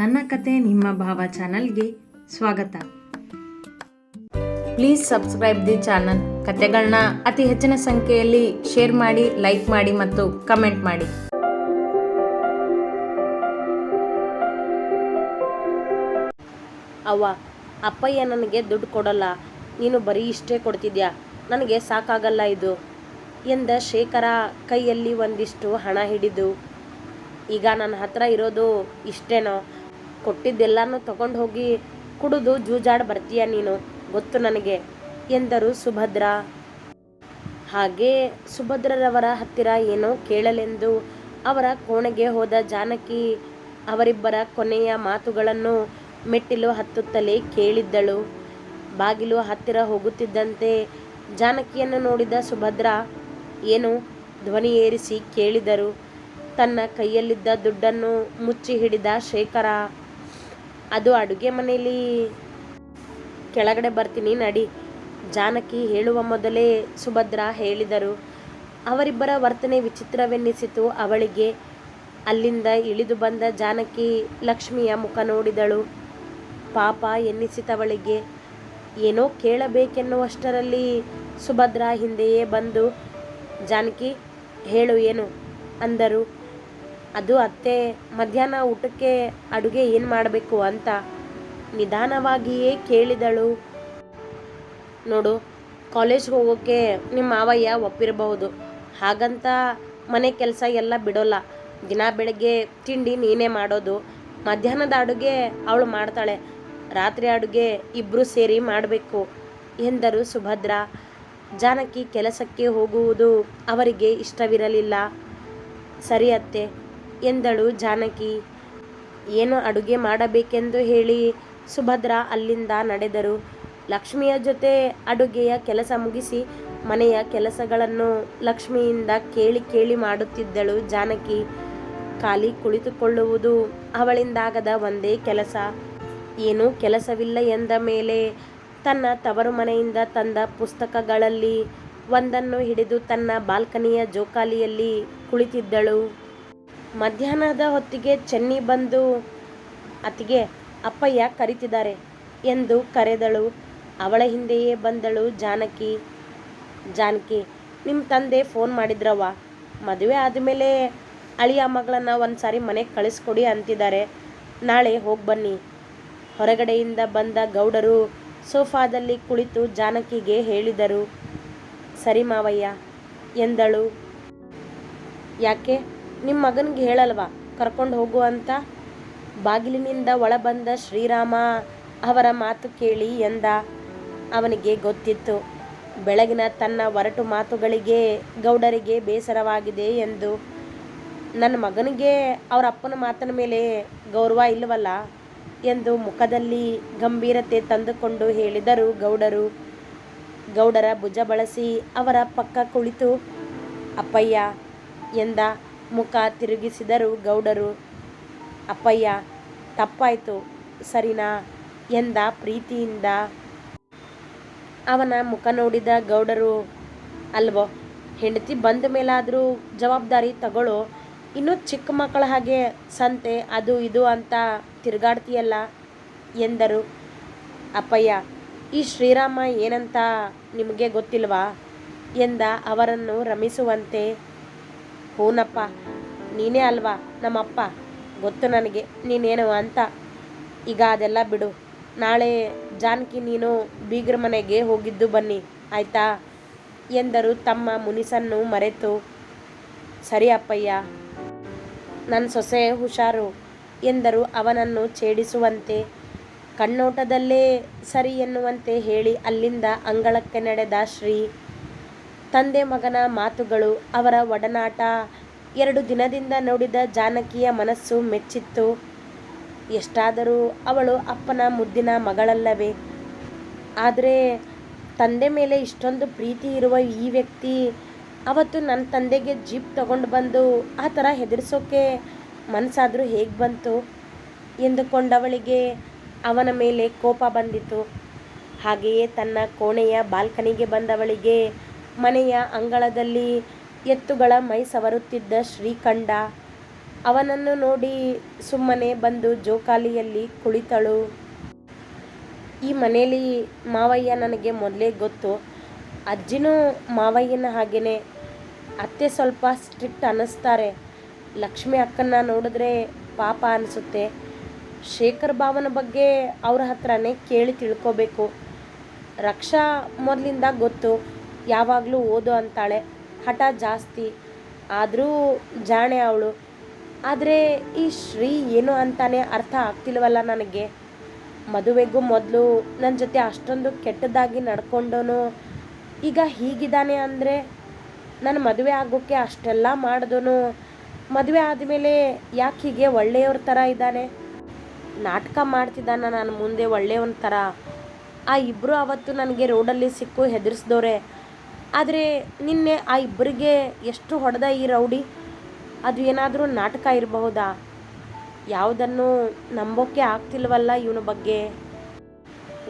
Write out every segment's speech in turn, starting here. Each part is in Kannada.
ನನ್ನ ಕತೆ ನಿಮ್ಮ ಭಾವ ಚಾನಲ್ಗೆ ಸ್ವಾಗತ. Please subscribe the channel. ಕತೆಗಳನ್ನ ಅತಿ ಹೆಚ್ಚಿನ ಸಂಖ್ಯೆಯಲ್ಲಿ ಶೇರ್ ಮಾಡಿ, ಲೈಕ್ ಮಾಡಿ ಮತ್ತು ಕಮೆಂಟ್ ಮಾಡಿ. ಅವ್ವ, ಅಪ್ಪಯ್ಯ ನನಗೆ ದುಡ್ಡು ಕೊಡಲ್ಲ. ನೀನು ಬರೀ ಇಷ್ಟೇ ಕೊಡ್ತಿದ್ಯಾ? ನನಗೆ ಸಾಕಾಗಲ್ಲ ಇದು. ಎಂದ ಶೇಖರ ಕೈಯಲ್ಲಿ ಒಂದಿಷ್ಟು ಹಣ ಹಿಡಿದು, ಈಗ ನನ್ನ ಹತ್ರ ಇರೋದು ಇಷ್ಟೇನೋ? ಕೊಟ್ಟಿದ್ದೆಲ್ಲನೂ ತಗೊಂಡು ಹೋಗಿ ಕುಡಿದು ಜೂಜಾಡ್ ಬರ್ತೀಯ ನೀನು? ಗೊತ್ತು ನನಗೆ, ಎಂದರು ಸುಭದ್ರ. ಹಾಗೆ ಸುಭದ್ರರವರ ಹತ್ತಿರ ಏನೋ ಕೇಳಲೆಂದು ಅವರ ಕೋಣೆಗೆ ಹೋದ ಜಾನಕಿ ಅವರಿಬ್ಬರ ಕೊನೆಯ ಮಾತುಗಳನ್ನು ಮೆಟ್ಟಿಲು ಹತ್ತುತ್ತಲೇ ಕೇಳಿದ್ದಳು. ಬಾಗಿಲು ಹತ್ತಿರ ಹೋಗುತ್ತಿದ್ದಂತೆ ಜಾನಕಿಯನ್ನು ನೋಡಿದ ಸುಭದ್ರ, ಏನು ಧ್ವನಿ ಏರಿಸಿ ಕೇಳಿದರು. ತನ್ನ ಕೈಯಲ್ಲಿದ್ದ ದುಡ್ಡನ್ನು ಮುಚ್ಚಿ ಹಿಡಿದ ಶೇಖರ ಅದು ಅಡುಗೆ ಮನೆಯಲ್ಲಿ ಕೆಳಗಡೆ ಬರ್ತೀನಿ, ನಡಿ. ಜಾನಕಿ ಹೇಳುವ ಮೊದಲೇ ಸುಭದ್ರ ಹೇಳಿದರು. ಅವರಿಬ್ಬರ ವರ್ತನೆ ವಿಚಿತ್ರವೆನ್ನಿಸಿತು. ಅವಳಿಗೆ ಅಲ್ಲಿಂದ ಇಳಿದು ಬಂದ ಜಾನಕಿ ಲಕ್ಷ್ಮಿಯ ಮುಖ ನೋಡಿದಳು. ಪಾಪ ಎನ್ನಿಸಿತವಳಿಗೆ, ಏನೋ ಕೇಳಬೇಕೆನ್ನುವಷ್ಟರಲ್ಲಿ ಸುಭದ್ರ ಹಿಂದೆಯೇ ಬಂದು, ಜಾನಕಿ, ಹೇಳು, ಏನು? ಅಂದರು. ಅದು ಅತ್ತೆ, ಮಧ್ಯಾಹ್ನ ಊಟಕ್ಕೆ ಅಡುಗೆ ಏನು ಮಾಡಬೇಕು ಅಂತ ನಿಧಾನವಾಗಿಯೇ ಕೇಳಿದಳು. ನೋಡು ಕಾಲೇಜ್ಗೆ ಹೋಗೋಕ್ಕೆ ನಿಮ್ಮ ಮಾವಯ್ಯ ಒಪ್ಪಿರಬಹುದು. ಹಾಗಂತ ಮನೆ ಕೆಲಸ ಎಲ್ಲ ಬಿಡೋಲ್ಲ. ದಿನ ಬೆಳಗ್ಗೆ ತಿಂಡಿ ನೀನೇ ಮಾಡೋದು. ಮಧ್ಯಾಹ್ನದ ಅಡುಗೆ ಅವಳು ಮಾಡ್ತಾಳೆ. ರಾತ್ರಿ ಅಡುಗೆ ಇಬ್ಬರು ಸೇರಿ ಮಾಡಬೇಕು ಎಂದರು ಸುಭದ್ರ. ಜಾನಕಿ ಕೆಲಸಕ್ಕೆ ಹೋಗುವುದು ಅವರಿಗೆ ಇಷ್ಟವಿರಲಿಲ್ಲ. ಸರಿ ಅತ್ತೆ ಎಂದಳು ಜಾನಕಿ. ಏನು ಅಡುಗೆ ಮಾಡಬೇಕೆಂದು ಹೇಳಿ ಸುಭದ್ರ ಅಲ್ಲಿಂದ ನಡೆದರು. ಲಕ್ಷ್ಮಿಯ ಜೊತೆ ಅಡುಗೆಯ ಕೆಲಸ ಮುಗಿಸಿ ಮನೆಯ ಕೆಲಸಗಳನ್ನು ಲಕ್ಷ್ಮಿಯಿಂದ ಕೇಳಿ ಕೇಳಿ ಮಾಡುತ್ತಿದ್ದಳು ಜಾನಕಿ. ಖಾಲಿ ಕುಳಿತುಕೊಳ್ಳುವುದು ಅವಳಿಂದಾಗದ ಒಂದೇ ಕೆಲಸ. ಏನೂ ಕೆಲಸವಿಲ್ಲ ಎಂದ ಮೇಲೆ ತನ್ನ ತವರು ಮನೆಯಿಂದ ತಂದ ಪುಸ್ತಕಗಳಲ್ಲಿ ಒಂದನ್ನು ಹಿಡಿದು ತನ್ನ ಬಾಲ್ಕನಿಯ ಜೋಕಾಲಿಯಲ್ಲಿ ಕುಳಿತಿದ್ದಳು. ಮಧ್ಯಾಹ್ನದ ಹೊತ್ತಿಗೆ ಚೆನ್ನಿ ಬಂದು ಅತಿಗೆ ಅಪ್ಪಯ್ಯ ಕರೀತಿದ್ದಾರೆ ಎಂದು ಕರೆದಳು. ಅವಳ ಹಿಂದೆಯೇ ಬಂದಳು ಜಾನಕಿ. ಜಾನಕಿ ನಿಮ್ಮ ತಂದೆ ಫೋನ್ ಮಾಡಿದ್ರವ್ವ. ಮದುವೆ ಆದಮೇಲೆ ಅಳಿಯ ಮಗಳನ್ನು ಒಂದು ಸಾರಿ ಮನೆಗೆ ಕಳಿಸ್ಕೊಡಿ ಅಂತಿದ್ದಾರೆ. ನಾಳೆ ಹೋಗಿ ಬನ್ನಿ. ಹೊರಗಡೆಯಿಂದ ಬಂದ ಗೌಡರು ಸೋಫಾದಲ್ಲಿ ಕುಳಿತು ಜಾನಕಿಗೆ ಹೇಳಿದರು, ಸರಿ ಮಾವಯ್ಯ ಎಂದಳು. ಯಾಕೆ? ನಿಮ್ಮ ಮಗನಿಗೆ ಹೇಳಲ್ವಾ? ಕರ್ಕೊಂಡು ಹೋಗು ಅಂತ? ಬಾಗಿಲಿನಿಂದ ಒಳ ಬಂದ ಶ್ರೀರಾಮ ಅವರ ಮಾತು ಕೇಳಿ ಎಂದ. ಅವನಿಗೆ ಗೊತ್ತಿತ್ತು. ಬೆಳಗಿನ ತನ್ನ ಒರಟು ಮಾತುಗಳಿಗೆ ಗೌಡರಿಗೆ ಬೇಸರವಾಗಿದೆ ಎಂದು. ನನ್ನ ಮಗನಿಗೆ ಅವರ ಅಪ್ಪನ ಮಾತಿನ ಮೇಲೆ ಗೌರವ ಇಲ್ಲವಲ್ಲ ಎಂದು ಮುಖದಲ್ಲಿ ಗಂಭೀರತೆ ತಂದುಕೊಂಡು ಹೇಳಿದರು ಗೌಡರು. ಗೌಡರ ಭುಜ ಬಳಸಿ ಅವರ ಪಕ್ಕ ಕುಳಿತು, ಅಪ್ಪಯ್ಯ, ಎಂದ. ಮುಖ ತಿರುಗಿಸಿದರು ಗೌಡರು. ಅಪ್ಪಯ್ಯ, ತಪ್ಪಾಯಿತು, ಸರಿನಾ? ಎಂದ ಪ್ರೀತಿಯಿಂದ. ಅವನ ಮುಖ ನೋಡಿದ ಗೌಡರು, ಅಲ್ವೋ, ಹೆಂಡತಿ ಬಂದ ಮೇಲಾದರೂ ಜವಾಬ್ದಾರಿ ತಗೊಳ್ಳೋ ಇನ್ನೂ ಚಿಕ್ಕ ಮಕ್ಕಳ ಹಾಗೆ ಸಂತೆ, ಅದು ಇದು ಅಂತ ತಿರುಗಾಡ್ತೀಯಲ್ಲ? ಎಂದರು. ಅಪ್ಪಯ್ಯ, ಈ ಶ್ರೀರಾಮ ಏನಂತ ನಿಮಗೆ ಗೊತ್ತಿಲ್ವಾ? ಎಂದ ಅವರನ್ನು ರಮಿಸುವಂತೆ ಹೂನಪ್ಪ, ನೀನೇ ಅಲ್ವಾ ನಮ್ಮಪ್ಪ? ಗೊತ್ತು ನನಗೆ, ನೀನೇನು ಅಂತ. ಈಗ ಅದೆಲ್ಲ ಬಿಡು. ನಾಳೆ ಜಾನಕಿ ನೀನು ಬೀಗ್ರ ಮನೆಗೆ ಹೋಗಿದ್ದು ಬನ್ನಿ, ಆಯ್ತಾ? ಎಂದರು ತಮ್ಮ ಮುನಿಸನ್ನು ಮರೆತು. ಸರಿ ಅಪ್ಪಯ್ಯ. ನನ್ನ ಸೊಸೆ ಹುಷಾರು ಎಂದರು ಅವನನ್ನು ಛೇಡಿಸುವಂತೆ. ಕಣ್ಣೋಟದಲ್ಲೇ ಸರಿ ಎನ್ನುವಂತೆ ಹೇಳಿ ಅಲ್ಲಿಂದ ಅಂಗಳಕ್ಕೆ ನಡೆದ ಶ್ರೀ ತಂದೆ ಮಗನ ಮಾತುಗಳು, ಅವರ ಒಡನಾಟ. ಎರಡು ದಿನದಿಂದ ನೋಡಿದ ಜಾನಕಿಯ ಮನಸ್ಸು ಮೆಚ್ಚಿತ್ತು. ಎಷ್ಟಾದರೂ ಅವಳು ಅಪ್ಪನ ಮುದ್ದಿನ ಮಗಳಲ್ಲವೇ? ಆದರೆ ತಂದೆ ಮೇಲೆ ಇಷ್ಟೊಂದು ಪ್ರೀತಿ ಇರುವ ಈ ವ್ಯಕ್ತಿ, ಅವತ್ತು ನನ್ನ ತಂದೆಗೆ ಜೀಪ್ ತಗೊಂಡು ಬಂದು ಆ ಥರ ಹೆದರಿಸೋಕೆ ಮನಸ್ಸಾದರೂ ಹೇಗೆ ಬಂತು? ಎಂದುಕೊಂಡವಳಿಗೆ ಅವನ ಮೇಲೆ ಕೋಪ ಬಂದಿತು ಹಾಗೆಯೇ ತನ್ನ ಕೋಣೆಯ ಬಾಲ್ಕನಿಗೆ ಬಂದವಳಿಗೆ ಮನೆಯ ಅಂಗಳದಲ್ಲಿ ಎತ್ತುಗಳ ಮೈ ಸವರುತ್ತಿದ್ದ ಶ್ರೀಕಂಡ. ಅವನನ್ನು ನೋಡಿ ಸುಮ್ಮನೆ ಬಂದು ಜೋಕಾಲಿಯಲ್ಲಿ ಕುಳಿತಳು. ಈ ಮನೆಯಲ್ಲಿ ಮಾವಯ್ಯ ನನಗೆ ಮೊದಲೇ ಗೊತ್ತು. ಅಜ್ಜಿನೂ ಮಾವಯ್ಯನ ಹಾಗೇನೆ. ಅತ್ತೆ ಸ್ವಲ್ಪ ಸ್ಟ್ರಿಕ್ಟ್ ಅನ್ನಿಸ್ತಾರೆ. ಲಕ್ಷ್ಮಿ ಅಕ್ಕನ್ನ ನೋಡಿದ್ರೆ ಪಾಪ ಅನಿಸುತ್ತೆ ಶೇಖರ್ ಭಾವನ ಬಗ್ಗೆ ಅವ್ರ ಹತ್ರನೇ ಕೇಳಿ ತಿಳ್ಕೊಬೇಕು. ರಕ್ಷಾ ಮೊದಲಿಂದ ಗೊತ್ತು. ಯಾವಾಗಲೂ ಓದು ಅಂತಾಳೆ. ಹಠ ಜಾಸ್ತಿ. ಆದರೂ ಜಾಣೆ ಅವಳು. ಆದರೆ ಈ ಶ್ರೀ ಏನು ಅಂತಾನೆ ಅರ್ಥ ಆಗ್ತಿಲ್ವಲ್ಲ ನನಗೆ. ಮದುವೆಗೂ ಮೊದಲು ನನ್ನ ಜೊತೆ ಅಷ್ಟೊಂದು ಕೆಟ್ಟದಾಗಿ ನಡ್ಕೊಂಡೋನು ಈಗ ಹೀಗಿದ್ದಾನೆ ಅಂದರೆ ನಾನು ಮದುವೆ ಆಗೋಕ್ಕೆ ಅಷ್ಟೆಲ್ಲ ಮಾಡಿದನು. ಮದುವೆ ಆದಮೇಲೆ ಯಾಕೆ ಹೀಗೆ ಒಳ್ಳೆಯವ್ರ ಥರ ಇದ್ದಾನೆ? ನಾಟಕ ಮಾಡ್ತಿದ್ದಾನ ನಾನು ಮುಂದೆ ಒಳ್ಳೆಯವನ ಥರ ಆ ಇಬ್ಬರು ಅವತ್ತು ನನಗೆ ರೋಡಲ್ಲಿ ಸಿಕ್ಕು ಹೆದರ್ಸ್ದವ್ರೆ ಆದರೆ ನಿನ್ನೆ ಆ ಇಬ್ಬರಿಗೆ ಎಷ್ಟು ಹೊಡೆದ ಈ ರೌಡಿ? ಅದು ಏನಾದರೂ ನಾಟಕ ಇರಬಹುದಾ? ಯಾವುದನ್ನು ನಂಬೋಕೆ ಆಗ್ತಿಲ್ವಲ್ಲ ಇವನ ಬಗ್ಗೆ.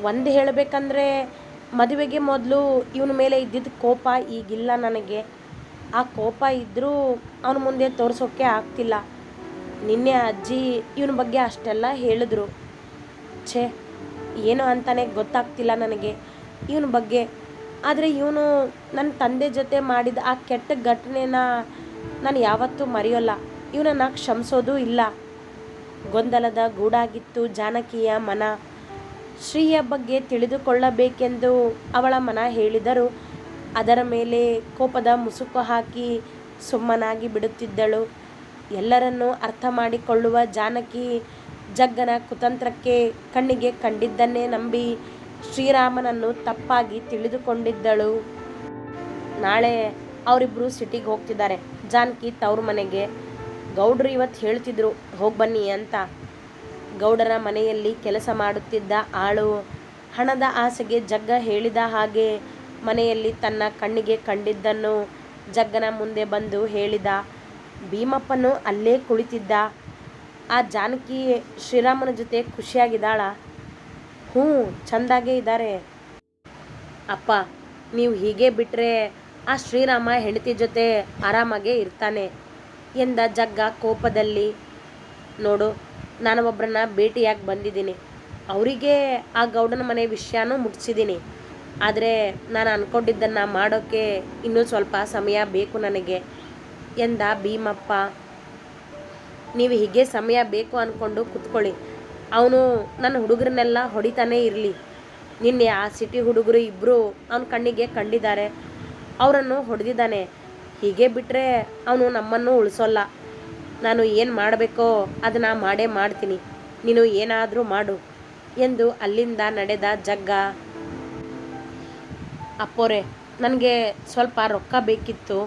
ಒಂದು ಹೇಳಬೇಕಂದ್ರೆ, ಮದುವೆಗೆ ಮೊದಲು ಇವನ ಮೇಲೆ ಇದ್ದಿದ್ದ ಕೋಪ ಈಗಿಲ್ಲ ನನಗೆ. ಆ ಕೋಪ ಇದ್ದರೂ ಅವನ ಮುಂದೆ ತೋರಿಸೋಕೆ ಆಗ್ತಿಲ್ಲ. ನಿನ್ನೆ ಅಜ್ಜಿ ಇವನ ಬಗ್ಗೆ ಅಷ್ಟೆಲ್ಲ ಹೇಳಿದ್ರು. ಛೇ, ಏನು ಅಂತಾನೆ ಗೊತ್ತಾಗ್ತಿಲ್ಲ ನನಗೆ. ಇವನ ಬಗ್ಗೆ ಆದರೆ ಇವನು ನನ್ನ ತಂದೆ ಜೊತೆ ಮಾಡಿದ ಆ ಕೆಟ್ಟ ಘಟನೆನ ನಾನು ಯಾವತ್ತೂ ಮರೆಯೋಲ್ಲ. ಇವನನ್ನು ಕ್ಷಮಿಸೋದು ಇಲ್ಲ. ಗೊಂದಲದ ಗೂಡಾಗಿತ್ತು ಜಾನಕಿಯ ಮನ. ಶ್ರೀಯ ಬಗ್ಗೆ ತಿಳಿದುಕೊಳ್ಳಬೇಕೆಂದು ಅವಳ ಮನ ಹೇಳಿದರು. ಅದರ ಮೇಲೆ ಕೋಪದ ಮುಸುಕು ಹಾಕಿ ಸುಮ್ಮನಾಗಿ ಬಿಡುತ್ತಿದ್ದಳು. ಎಲ್ಲರನ್ನೂ ಅರ್ಥ ಮಾಡಿಕೊಳ್ಳುವ ಜಾನಕಿ ಜಗ್ಗನ ಕುತಂತ್ರಕ್ಕೆ ಕಣ್ಣಿಗೆ ಕಂಡಿದ್ದನ್ನೇ ನಂಬಿ ಶ್ರೀರಾಮನನ್ನು ತಪ್ಪಾಗಿ ತಿಳಿದುಕೊಂಡಿದ್ದಳು. ನಾಳೆ ಅವರಿಬ್ಬರು ಸಿಟಿಗೆ ಹೋಗ್ತಿದ್ದಾರೆ. ಜಾನಕಿ ತವ್ರ ಮನೆಗೆ, ಗೌಡ್ರು ಇವತ್ತು ಹೇಳ್ತಿದ್ರು, ಹೋಗಿ ಬನ್ನಿ ಅಂತ. ಗೌಡರ ಮನೆಯಲ್ಲಿ ಕೆಲಸ ಮಾಡುತ್ತಿದ್ದ ಆಳು ಹಣದ ಆಸೆಗೆ ಜಗ್ಗ ಹೇಳಿದ ಹಾಗೆ ಮನೆಯಲ್ಲಿ ತನ್ನ ಕಣ್ಣಿಗೆ ಕಂಡಿದ್ದನ್ನು ಜಗ್ಗನ ಮುಂದೆ ಬಂದು ಹೇಳಿದ. ಭೀಮಪ್ಪನು ಅಲ್ಲೇ ಕುಳಿತಿದ್ದ. ಆ ಜಾನಕಿ ಶ್ರೀರಾಮನ ಜೊತೆ ಖುಷಿಯಾಗಿದ್ದಾಳ. ಹ್ಞೂ, ಚಂದಾಗೇ ಇದ್ದಾರೆ ಅಪ್ಪ, ನೀವು ಹೀಗೆ ಬಿಟ್ಟರೆ ಆ ಶ್ರೀರಾಮ ಹೆಂಡತಿ ಜೊತೆ ಆರಾಮಾಗೇ ಇರ್ತಾನೆ ಎಂದ ಜಗ್ಗ ಕೋಪದಲ್ಲಿ. ನೋಡು, ನಾನು ಒಬ್ಬರನ್ನ ಭೇಟಿಯಾಗಿ ಬಂದಿದ್ದೀನಿ. ಅವರಿಗೆ ಆ ಗೌಡನ ಮನೆ ವಿಷಯನೂ ಮುಟ್ಸಿದ್ದೀನಿ. ಆದರೆ ನಾನು ಅಂದ್ಕೊಂಡಿದ್ದನ್ನು ಮಾಡೋಕ್ಕೆ ಇನ್ನೂ ಸ್ವಲ್ಪ ಸಮಯ ಬೇಕು ನನಗೆ ಎಂದ ಭೀಮಪ್ಪ. ನೀವು ಹೀಗೆ ಸಮಯ ಬೇಕು ಅಂದ್ಕೊಂಡು ಕುತ್ಕೊಳ್ಳಿ. ಅವನು ನನ್ನ ಹುಡುಗರನ್ನೆಲ್ಲ ಹೊಡಿತಾನೇ ಇರಲಿ. ನಿನ್ನೆ ಆ ಸಿಟಿ ಹುಡುಗರು ಇಬ್ಬರು ಅವನ ಕಣ್ಣಿಗೆ ಕಂಡಿದ್ದಾರೆ. ಅವರನ್ನು ಹೊಡೆದಿದ್ದಾನೆ. ಹೀಗೆ ಬಿಟ್ಟರೆ ಅವನು ನಮ್ಮನ್ನು ಉಳಿಸೋಲ್ಲ. ನಾನು ಏನು ಮಾಡಬೇಕೋ ಅದನ್ನು ಮಾಡೇ ಮಾಡ್ತೀನಿ. ನೀನು ಏನಾದರೂ ಮಾಡು ಎಂದು ಅಲ್ಲಿಂದ ನಡೆದ ಜಗ್ಗ. ಅಪ್ಪೋರೆ, ನನಗೆ ಸ್ವಲ್ಪ ರೊಕ್ಕ ಬೇಕಿತ್ತು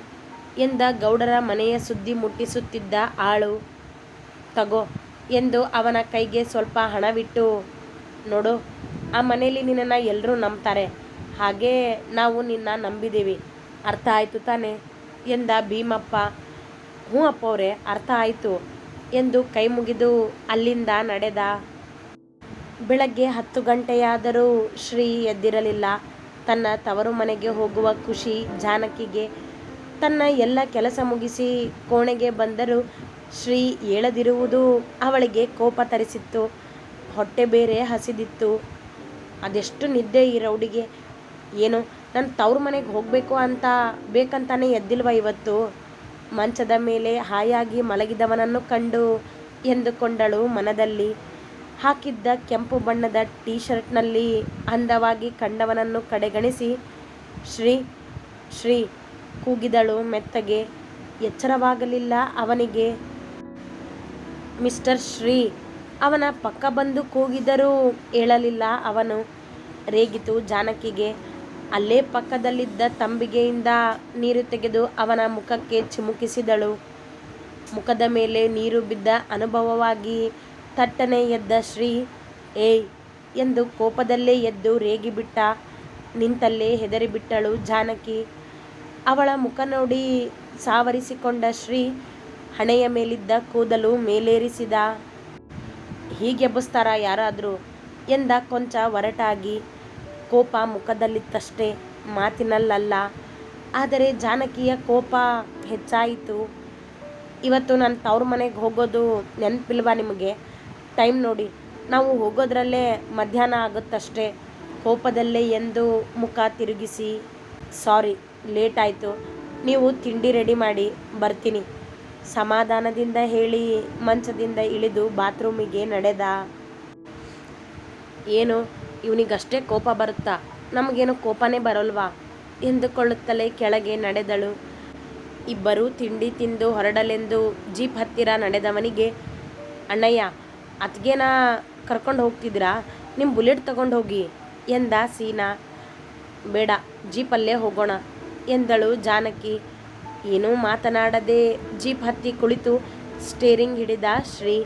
ಎಂದ ಗೌಡರ ಮನೆಯ ಸುದ್ದಿ ಮುಟ್ಟಿಸುತ್ತಿದ್ದ ಆಳು. ತಗೋ ಎಂದು ಅವನ ಕೈಗೆ ಸ್ವಲ್ಪ ಹಣವಿಟ್ಟು, ನೋಡು, ಆ ಮನೆಯಲ್ಲಿ ನಿನ್ನನ್ನು ಎಲ್ಲರೂ ನಂಬ್ತಾರೆ. ಹಾಗೇ ನಾವು ನಿನ್ನ ನಂಬಿದ್ದೀವಿ ಅರ್ಥ ಆಯಿತು ತಾನೆ? ಎಂದ ಭೀಮಪ್ಪ. ಹ್ಞೂ ಅಪ್ಪ ಅವರೇ ಅರ್ಥ ಆಯಿತು ಎಂದು ಕೈ ಮುಗಿದು ಅಲ್ಲಿಂದ ನಡೆದ. ಬೆಳಗ್ಗೆ ಹತ್ತು ಗಂಟೆಯಾದರೂ ಶ್ರೀ ಎದ್ದಿರಲಿಲ್ಲ. ತನ್ನ ತವರು ಮನೆಗೆ ಹೋಗುವ ಖುಷಿ ಜಾನಕಿಗೆ ತನ್ನ ಎಲ್ಲ ಕೆಲಸ ಮುಗಿಸಿ ಕೋಣೆಗೆ ಬಂದರೂ ಶ್ರೀ ಏಳದಿರುವುದು ಅವಳಿಗೆ ಕೋಪ ತರಿಸಿತ್ತು. ಹೊಟ್ಟೆ ಬೇರೆ ಹಸಿದಿತ್ತು. ಅದೆಷ್ಟು ನಿದ್ದೆ ಈ ರೌಡಿಗೆ. ಏನು ನನ್ನ ತವ್ರ ಮನೆಗೆ ಹೋಗಬೇಕು ಅಂತ, ಬೇಕಂತಾನೆ ಎದ್ದಿಲ್ವ ಇವತ್ತು? ಮಂಚದ ಮೇಲೆ ಹಾಯಾಗಿ ಮಲಗಿದವನನ್ನು ಕಂಡು ಎಂದುಕೊಂಡಳು ಮನದಲ್ಲಿ. ಹಾಕಿದ್ದ ಕೆಂಪು ಬಣ್ಣದ ಟೀ ಶರ್ಟ್ನಲ್ಲಿ ಅಂದವಾಗಿ ಕಂಡವನನ್ನು ಕಡೆಗಣಿಸಿ, ಶ್ರೀ ಶ್ರೀ ಕೂಗಿದಳು ಮೆತ್ತಗೆ. ಎಚ್ಚರವಾಗಲಿಲ್ಲ ಅವನಿಗೆ. ಮಿಸ್ಟರ್ ಶ್ರೀ, ಅವನ ಪಕ್ಕ ಬಂದು ಕೂಗಿದರೂ ಹೇಳಲಿಲ್ಲ ಅವನು ರೇಗಿತು ಜಾನಕಿಗೆ. ಅಲ್ಲೇ ಪಕ್ಕದಲ್ಲಿದ್ದ ತಂಬಿಗೆಯಿಂದ ನೀರು ತೆಗೆದು ಅವನ ಮುಖಕ್ಕೆ ಚಿಮುಕಿಸಿದಳು. ಮುಖದ ಮೇಲೆ ನೀರು ಬಿದ್ದ ಅನುಭವವಾಗಿ ತಟ್ಟನೆ ಎದ್ದ ಶ್ರೀ, ಏಯ್! ಎಂದು ಕೋಪದಲ್ಲೇ ಎದ್ದು ರೇಗಿಬಿಟ್ಟ. ನಿಂತಲ್ಲೇ ಹೆದರಿಬಿಟ್ಟಳು ಜಾನಕಿ. ಅವಳ ಮುಖ ನೋಡಿ ಸಾವರಿಸಿಕೊಂಡ ಶ್ರೀ ಹಣೆಯ ಮೇಲಿದ್ದ ಕೂದಲು ಮೇಲೇರಿಸಿದ, ಹೀಗೆಬ್ಬಿಸ್ತಾರ ಯಾರಾದರೂ? ಎಂದ ಕೊಂಚ ಒರಟಾಗಿ, ಕೋಪ ಮುಖದಲ್ಲಿತ್ತಷ್ಟೇ, ಮಾತಿನಲ್ಲಲ್ಲ. ಆದರೆ ಜಾನಕಿಯ ಕೋಪ ಹೆಚ್ಚಾಯಿತು. ಇವತ್ತು ನಾನು ತವ್ರ ಮನೆಗೆ ಹೋಗೋದು ನೆನಪಿಲ್ವಾ ನಿಮಗೆ? ಟೈಮ್ ನೋಡಿ. ನಾವು ಹೋಗೋದ್ರಲ್ಲೇ ಮಧ್ಯಾಹ್ನ ಆಗುತ್ತಷ್ಟೇ. ಕೋಪದಲ್ಲೇ ಎಂದು ಮುಖ ತಿರುಗಿಸಿ, ಸಾರಿ ಲೇಟ್ ಆಯಿತು. ನೀವು ತಿಂಡಿ ರೆಡಿ ಮಾಡಿ ಬರ್ತೀನಿ. ಸಮಾಧಾನದಿಂದ ಹೇಳಿ, ಮಂಚದಿಂದ ಇಳಿದು ಬಾತ್ರೂಮಿಗೆ ನಡೆದ. ಏನು, ಇವನಿಗಷ್ಟೇ ಕೋಪ ಬರುತ್ತಾ? ನಮಗೇನು ಕೋಪನೇ ಬರೋಲ್ವಾ? ಎಂದುಕೊಳ್ಳುತ್ತಲೇ ಕೆಳಗೆ ನಡೆದಳು. ಇಬ್ಬರು ತಿಂಡಿ ತಿಂದು ಹೊರಡಲೆಂದು ಜೀಪ್ ಹತ್ತಿರ ನಡೆದವನಿಗೆ, ಅಣ್ಣಯ್ಯ ಅತ್ಗೆನ ಕರ್ಕೊಂಡು ಹೋಗ್ತಿದ್ರಾ ನಿಮ್ಮ ಬುಲೆಟ್ ತಗೊಂಡು ಹೋಗಿ ಎಂದ ಸೀನಾ. ಬೇಡ, ಜೀಪಲ್ಲೇ ಹೋಗೋಣ. ಎಂದಳು ಜಾನಕಿ. ಏನೂ ಮಾತನಾಡದೆ ಜೀಪ್ ಹತ್ತಿ ಕುಳಿತು ಸ್ಟೇರಿಂಗ್ ಹಿಡಿದ ಶ್ರೀ.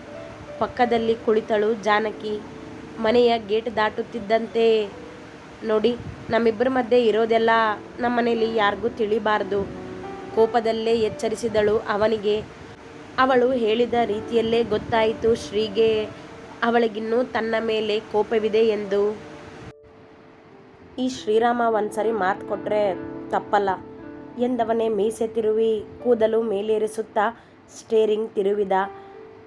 ಪಕ್ಕದಲ್ಲಿ ಕುಳಿತಳು ಜಾನಕಿ. ಮನೆಯ ಗೇಟ್ ದಾಟುತ್ತಿದ್ದಂತೆ. ನೋಡಿ, ನಮ್ಮಿಬ್ಬರ ಮಧ್ಯೆ ಇರೋದೆಲ್ಲ ನಮ್ಮ ಮನೇಲಿ ಯಾರಿಗೂ ತಿಳಿಬಾರ್ದು. ಕೋಪದಲ್ಲೇ ಎಚ್ಚರಿಸಿದಳು ಅವನಿಗೆ. ಅವಳು ಹೇಳಿದ ರೀತಿಯಲ್ಲೇ ಗೊತ್ತಾಯಿತು ಶ್ರೀಗೆ. ಅವಳಿಗಿನ್ನೂ ತನ್ನ ಮೇಲೆ ಕೋಪವಿದೆ ಎಂದು. ಈ ಶ್ರೀರಾಮ ಒಂದ್ಸರಿ ಮಾತು ಕೊಟ್ಟರೆ ತಪ್ಪಲ್ಲ. ಎಂದವನೇ ಮೀಸೆ ತಿರುವಿ ಕೂದಲು ಮೇಲೇರಿಸುತ್ತಾ ಸ್ಟೇರಿಂಗ್ ತಿರುವಿದ.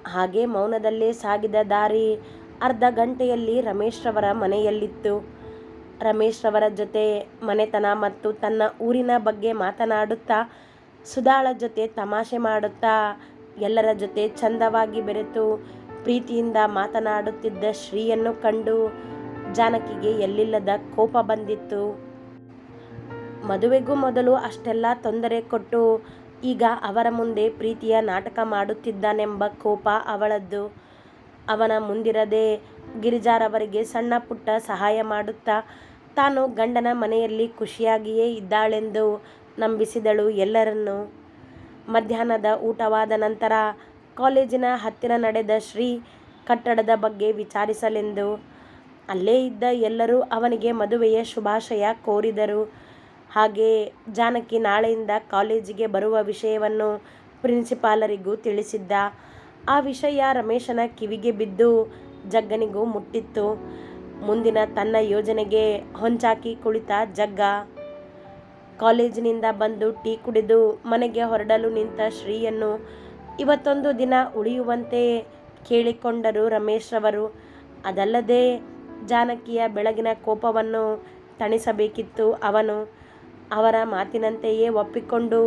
ಹಾಗೆ ಮೌನದಲ್ಲೇ ಸಾಗಿದ ದಾರಿ ಅರ್ಧ ಗಂಟೆಯಲ್ಲಿ ರಮೇಶ್ರವರ ಮನೆಯಲ್ಲಿತ್ತು. ರಮೇಶ್ರವರ ಜೊತೆ ಮನೆತನ ಮತ್ತು ತನ್ನ ಊರಿನ ಬಗ್ಗೆ ಮಾತನಾಡುತ್ತಾ, ಸುಧಾಳ ಜೊತೆ ತಮಾಷೆ ಮಾಡುತ್ತಾ, ಎಲ್ಲರ ಜೊತೆ ಚಂದವಾಗಿ ಬೆರೆತು ಪ್ರೀತಿಯಿಂದ ಮಾತನಾಡುತ್ತಿದ್ದ ಶ್ರೀಯನ್ನು ಕಂಡು ಜಾನಕಿಗೆ ಎಲ್ಲಿಲ್ಲದ ಕೋಪ ಬಂದಿತ್ತು. ಮದುವೆಗೂ ಮೊದಲು ಅಷ್ಟೆಲ್ಲ ತೊಂದರೆ ಕೊಟ್ಟು ಈಗ ಅವರ ಮುಂದೆ ಪ್ರೀತಿಯ ನಾಟಕ ಮಾಡುತ್ತಿದ್ದಾನೆಂಬ ಕೋಪ ಅವಳದ್ದು. ಅವನ ಮುಂದಿರದೆ ಗಿರಿಜಾರವರಿಗೆ ಸಣ್ಣ ಪುಟ್ಟ ಸಹಾಯ ಮಾಡುತ್ತಾ ತಾನು ಗಂಡನ ಮನೆಯಲ್ಲಿ ಖುಷಿಯಾಗಿಯೇ ಇದ್ದಾಳೆಂದು ನಂಬಿಸಿದಳು ಎಲ್ಲರನ್ನೂ. ಮಧ್ಯಾಹ್ನದ ಊಟವಾದ ನಂತರ ಕಾಲೇಜಿನ ಹತ್ತಿರ ನಡೆದ ಶ್ರೀ ಕಟ್ಟಡದ ಬಗ್ಗೆ ವಿಚಾರಿಸಲೆಂದು. ಅಲ್ಲೇ ಇದ್ದ ಎಲ್ಲರೂ ಅವನಿಗೆ ಮದುವೆಯ ಶುಭಾಶಯ ಕೋರಿದರು. ಹಾಗೆ ಜಾನಕಿ ನಾಳೆಯಿಂದ ಕಾಲೇಜಿಗೆ ಬರುವ ವಿಷಯವನ್ನು ಪ್ರಿನ್ಸಿಪಾಲರಿಗೂ ತಿಳಿಸಿದ್ದ. ಆ ವಿಷಯ ರಮೇಶನ ಕಿವಿಗೆ ಬಿದ್ದು ಜಗ್ಗನಿಗೂ ಮುಟ್ಟಿತ್ತು. ಮುಂದಿನ ತನ್ನ ಯೋಜನೆಗೆ ಹೊಂಚಾಕಿ ಕುಳಿತ ಜಗ್ಗ. ಕಾಲೇಜಿನಿಂದ ಬಂದು ಟೀ ಕುಡಿದು ಮನೆಗೆ ಹೊರಡಲು ನಿಂತ ಶ್ರೀಯನ್ನು ಇವತ್ತೊಂದು ದಿನ ಉಳಿಯುವಂತೆ ಕೇಳಿಕೊಂಡರು ರಮೇಶ್ ರವರು ಅದಲ್ಲದೆ ಜಾನಕಿಯ ಬೆಳಗಿನ ಕೋಪವನ್ನು ತಣಿಸಬೇಕಿತ್ತು ಅವನು. ಅವರ ಮಾತಿನಂತೆಯೇ ಒಪ್ಪಿಕೊಂಡು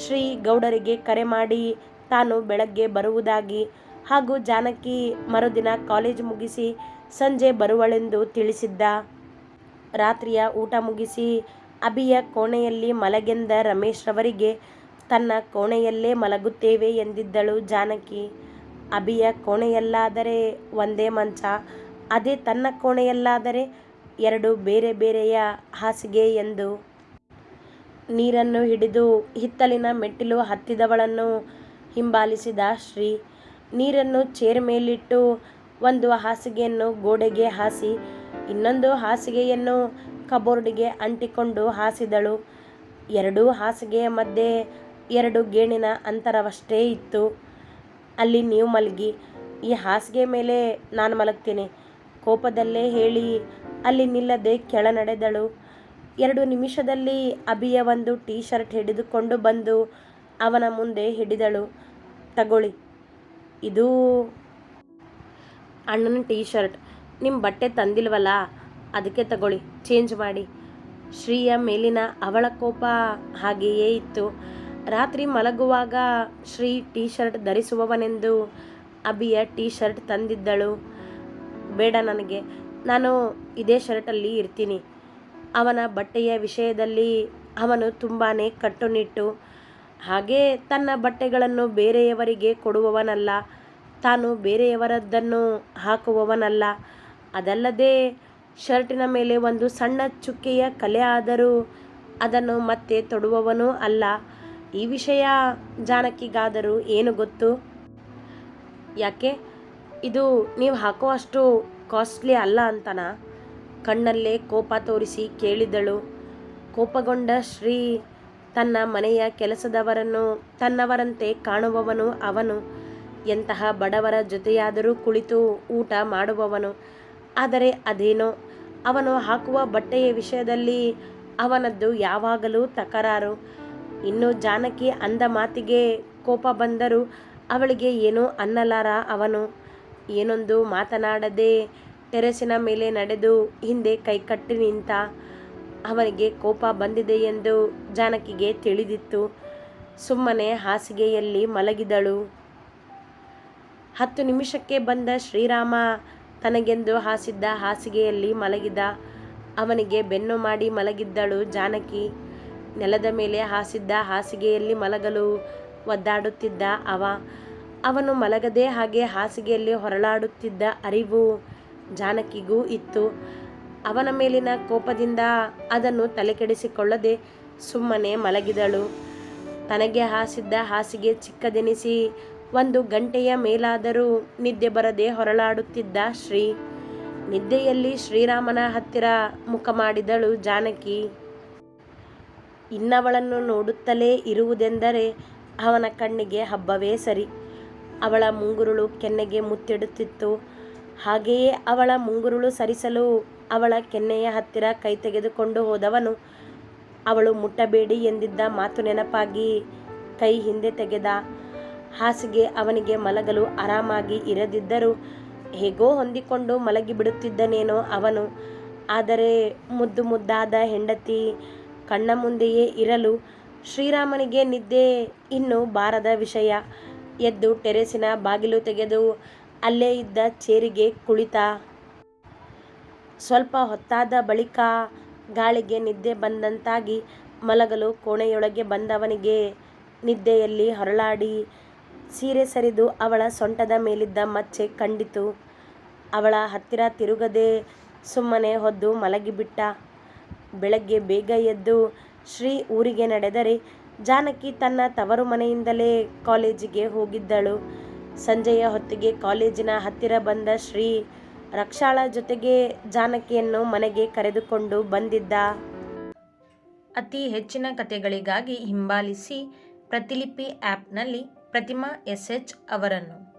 ಶ್ರೀ ಗೌಡರಿಗೆ ಕರೆ ಮಾಡಿ ತಾನು ಬೆಳಗ್ಗೆ ಬರುವುದಾಗಿ ಹಾಗೂ ಜಾನಕಿ ಮರುದಿನ ಕಾಲೇಜ್ ಮುಗಿಸಿ ಸಂಜೆ ಬರುವಳೆಂದು ತಿಳಿಸಿದ್ದ. ರಾತ್ರಿಯ ಊಟ ಮುಗಿಸಿ ಅಭಿಯ ಕೋಣೆಯಲ್ಲಿ ಮಲಗೆಂದ ರಮೇಶ್ ರವರಿಗೆ, ತನ್ನ ಕೋಣೆಯಲ್ಲೇ ಮಲಗುತ್ತೇವೆ ಎಂದಿದ್ದಳು ಜಾನಕಿ. ಅಬಿಯ ಕೋಣೆಯಲ್ಲಾದರೆ ಒಂದೇ ಮಂಚ, ಅದೇ ತನ್ನ ಕೋಣೆಯಲ್ಲಾದರೆ ಎರಡು ಬೇರೆ ಬೇರೆಯ ಹಾಸಿಗೆ ಎಂದು ನೀರನ್ನು ಹಿಡಿದು ಹಿತ್ತಲಿನ ಮೆಟ್ಟಿಲು ಹತ್ತಿದವಳನ್ನು ಹಿಂಬಾಲಿಸಿದ ಶ್ರೀ. ನೀರನ್ನು ಚೇರ್ ಮೇಲಿಟ್ಟು ಒಂದು ಹಾಸಿಗೆಯನ್ನು ಗೋಡೆಗೆ ಹಾಸಿ, ಇನ್ನೊಂದು ಹಾಸಿಗೆಯನ್ನು ಕಬೋರ್ಡ್ಗೆ ಅಂಟಿಕೊಂಡು ಹಾಸಿದಳು. ಎರಡೂ ಹಾಸಿಗೆಯ ಮಧ್ಯೆ ಎರಡು ಗೇಣಿನ ಅಂತರವಷ್ಟೇ ಇತ್ತು. ಅಲ್ಲಿ ನೀವು ಮಲಗಿ, ಈ ಹಾಸಿಗೆ ಮೇಲೆ ನಾನು ಮಲಗ್ತೀನಿ. ಕೋಪದಲ್ಲೇ ಹೇಳಿ, ಅಲ್ಲಿ ನಿಲ್ಲದೆ ಕೆಳ ನಡೆದಳು ಎರಡು ನಿಮಿಷದಲ್ಲಿ ಅಬಿಯ ಒಂದು ಟೀ ಶರ್ಟ್ ಹಿಡಿದುಕೊಂಡು ಬಂದು ಅವನ ಮುಂದೆ ಹಿಡಿದಳು. ತಗೊಳ್ಳಿ. ಇದು ಅಣ್ಣನ ಟೀ ಶರ್ಟ್ ನಿಮ್ಮ ಬಟ್ಟೆ ತಂದಿಲ್ವಲ್ಲ? ಅದಕ್ಕೆ ತಗೊಳ್ಳಿ. ಚೇಂಜ್ ಮಾಡಿ. ಶ್ರೀಯ ಮೇಲಿನ ಅವಳ ಕೋಪ ಹಾಗೆಯೇ ಇತ್ತು. ರಾತ್ರಿ ಮಲಗುವಾಗ ಶ್ರೀ ಟೀ ಶರ್ಟ್ ಧರಿಸುವವನೆಂದು ಅಭಿಯ ಟೀ ಶರ್ಟ್ ತಂದಿದ್ದಳು. ಬೇಡ ನನಗೆ. ನಾನು ಇದೇ ಶರ್ಟಲ್ಲಿ ಇರ್ತೀನಿ. ಅವನ ಬಟ್ಟೆಯ ವಿಷಯದಲ್ಲಿ ಅವನು ತುಂಬಾ ಕಟ್ಟುನಿಟ್ಟು, ಹಾಗೆ ತನ್ನ ಬಟ್ಟೆಗಳನ್ನು ಬೇರೆಯವರಿಗೆ ಕೊಡುವವನಲ್ಲ, ತಾನು ಬೇರೆಯವರದ್ದನ್ನು ಹಾಕುವವನಲ್ಲ. ಅದಲ್ಲದೆ ಶರ್ಟಿನ ಮೇಲೆ ಒಂದು ಸಣ್ಣ ಚುಕ್ಕೆಯ ಕಲೆ ಆದರೂ ಅದನ್ನು ಮತ್ತೆ ತೊಡುವವನೂ ಅಲ್ಲ. ಈ ವಿಷಯ ಜಾನಕಿಗಾದರೂ ಏನು ಗೊತ್ತು? ಯಾಕೆ? ಇದು ನೀವು ಹಾಕೋ ಅಷ್ಟು ಕಾಸ್ಟ್ಲಿ ಅಲ್ಲ ಅಂತನಾ? ಕಣ್ಣಲ್ಲೇ ಕೋಪ ತೋರಿಸಿ ಕೇಳಿದಳು. ಕೋಪಗೊಂಡ ಶ್ರೀ ತನ್ನ ಮನೆಯ ಕೆಲಸದವರನ್ನು, ತನ್ನವರಂತೆ ಕಾಣುವವನು ಅವನು. ಎಂತಹ ಬಡವರ ಜೊತೆಯಾದರೂ ಕುಳಿತು ಊಟ ಮಾಡುವವನು. ಆದರೆ ಅದೇನೋ, ಅವನು ಹಾಕುವ ಬಟ್ಟೆಯ ವಿಷಯದಲ್ಲಿ ಅವನದ್ದು ಯಾವಾಗಲೂ ತಕರಾರು. ಇನ್ನು ಜಾನಕಿ ಅಂದ ಮಾತಿಗೆ ಕೋಪ ಬಂದರೂ ಅವಳಿಗೆ ಏನೂ ಅನ್ನಲಾರ ಅವನು. ಏನೊಂದು ಮಾತನಾಡದೆ ಟೆರೆಸಿನ ಮೇಲೆ ನಡೆದು ಹಿಂದೆ ಕೈಕಟ್ಟಿ ನಿಂತ ಅವನಿಗೆ ಕೋಪ ಬಂದಿದೆ ಎಂದು ಜಾನಕಿಗೆ ತಿಳಿದಿತ್ತು. ಸುಮ್ಮನೆ ಹಾಸಿಗೆಯಲ್ಲಿ ಮಲಗಿದಳು. ಹತ್ತು ನಿಮಿಷಕ್ಕೆ ಬಂದ ಶ್ರೀರಾಮ ತನಗೆಂದು ಹಾಸಿದ್ದ ಹಾಸಿಗೆಯಲ್ಲಿ ಮಲಗಿದ ಅವನಿಗೆ ಬೆನ್ನು ಮಾಡಿ ಮಲಗಿದ್ದಳು ಜಾನಕಿ. ನೆಲದ ಮೇಲೆ ಹಾಸಿದ್ದ ಹಾಸಿಗೆಯಲ್ಲಿ ಮಲಗಲು ಒದ್ದಾಡುತ್ತಿದ್ದ ಅವ. ಅವನು ಮಲಗದೆ ಹಾಗೆ ಹಾಸಿಗೆಯಲ್ಲಿ ಹೊರಳಾಡುತ್ತಿದ್ದ ಅರಿವು ಜಾನಕಿಗೂ ಇತ್ತು. ಅವನ ಮೇಲಿನ ಕೋಪದಿಂದ ಅದನ್ನು ತಲೆಕೆಡಿಸಿಕೊಳ್ಳದೆ ಸುಮ್ಮನೆ ಮಲಗಿದಳು. ತನಗೆ ಹಾಸಿದ್ದ ಹಾಸಿಗೆ ಚಿಕ್ಕದೆನಿಸಿ ಒಂದು ಗಂಟೆಯ ಮೇಲಾದರೂ ನಿದ್ದೆ ಬರದೆ ಹೊರಳಾಡುತ್ತಿದ್ದ ಶ್ರೀ. ನಿದ್ದೆಯಲ್ಲಿ ಶ್ರೀರಾಮನ ಹತ್ತಿರ ಮುಖ ಮಾಡಿದಳು ಜಾನಕಿ. ಇನ್ನವಳನ್ನು ನೋಡುತ್ತಲೇ ಇರುವುದೆಂದರೆ ಅವನ ಕಣ್ಣಿಗೆ ಹಬ್ಬವೇ ಸರಿ. ಅವಳ ಮುಂಗುರುಳು ಕೆನ್ನೆಗೆ ಮುತ್ತಿಡುತ್ತಿತ್ತು. ಹಾಗೆಯೇ ಅವಳ ಮುಂಗುರುಳು ಸರಿಸಲು ಅವಳ ಕೆನ್ನೆಯ ಹತ್ತಿರ ಕೈ ತೆಗೆದುಕೊಂಡು ಹೋದವನು, ಅವಳು ಮುಟ್ಟಬೇಡಿ ಎಂದಿದ್ದ ಮಾತು ನೆನಪಾಗಿ ಕೈ ಹಿಂದೆ ತೆಗೆದ. ಹಾಸಿಗೆ ಅವನಿಗೆ ಮಲಗಲು ಆರಾಮಾಗಿ ಇರದಿದ್ದರೂ ಹೇಗೋ ಹೊಂದಿಕೊಂಡು ಮಲಗಿಬಿಡುತ್ತಿದ್ದನೇನೋ ಅವನು. ಆದರೆ ಮುದ್ದು ಮುದ್ದಾದ ಹೆಂಡತಿ ಕಣ್ಣ ಮುಂದೆಯೇ ಇರಲು ಶ್ರೀರಾಮನಿಗೆ ನಿದ್ದೆ ಇನ್ನೂ ಬಾರದ ವಿಷಯ. ಎದ್ದು ಟೆರೆಸಿನ ಬಾಗಿಲು ತೆಗೆದು ಅಲ್ಲೇ ಇದ್ದ ಚೇರಿಗೆ ಕುಳಿತ. ಸ್ವಲ್ಪ ಹೊತ್ತಾದ ಬಳಿಕ ಗಾಳಿಗೆ ನಿದ್ದೆ ಬಂದಂತಾಗಿ ಮಲಗಲು ಕೋಣೆಯೊಳಗೆ ಬಂದವನಿಗೆ ನಿದ್ದೆಯಲ್ಲಿ ಹೊರಳಾಡಿ ಸೀರೆ ಸರಿದು ಅವಳ ಸೊಂಟದ ಮೇಲಿದ್ದ ಮಚ್ಚೆ ಕಂಡಿತು. ಅವಳ ಹತ್ತಿರ ತಿರುಗದೆ ಸುಮ್ಮನೆ ಹೊದ್ದು ಮಲಗಿಬಿಟ್ಟ. ಬೆಳಗ್ಗೆ ಬೇಗ ಎದ್ದು ಶ್ರೀ ಊರಿಗೆ ನಡೆದರೆ ಜಾನಕಿ ತನ್ನ ತವರು ಮನೆಯಿಂದಲೇ ಕಾಲೇಜಿಗೆ ಹೋಗಿದ್ದಳು. ಸಂಜೆಯ ಹೊತ್ತಿಗೆ ಕಾಲೇಜಿನ ಹತ್ತಿರ ಬಂದ ಶ್ರೀ ರಕ್ಷಾಳ ಜೊತೆಗೆ ಜಾನಕಿಯನ್ನು ಮನೆಗೆ ಕರೆದುಕೊಂಡು ಬಂದಿದ್ದ ಅತಿ ಹೆಚ್ಚಿನ ಕಥೆಗಳಿಗಾಗಿ ಹಿಂಬಾಲಿಸಿ ಪ್ರತಿಲಿಪಿ ಆ್ಯಪ್ನಲ್ಲಿ ಪ್ರತಿಮಾ ಎಸ್ ಎಚ್ ಅವರನ್ನು.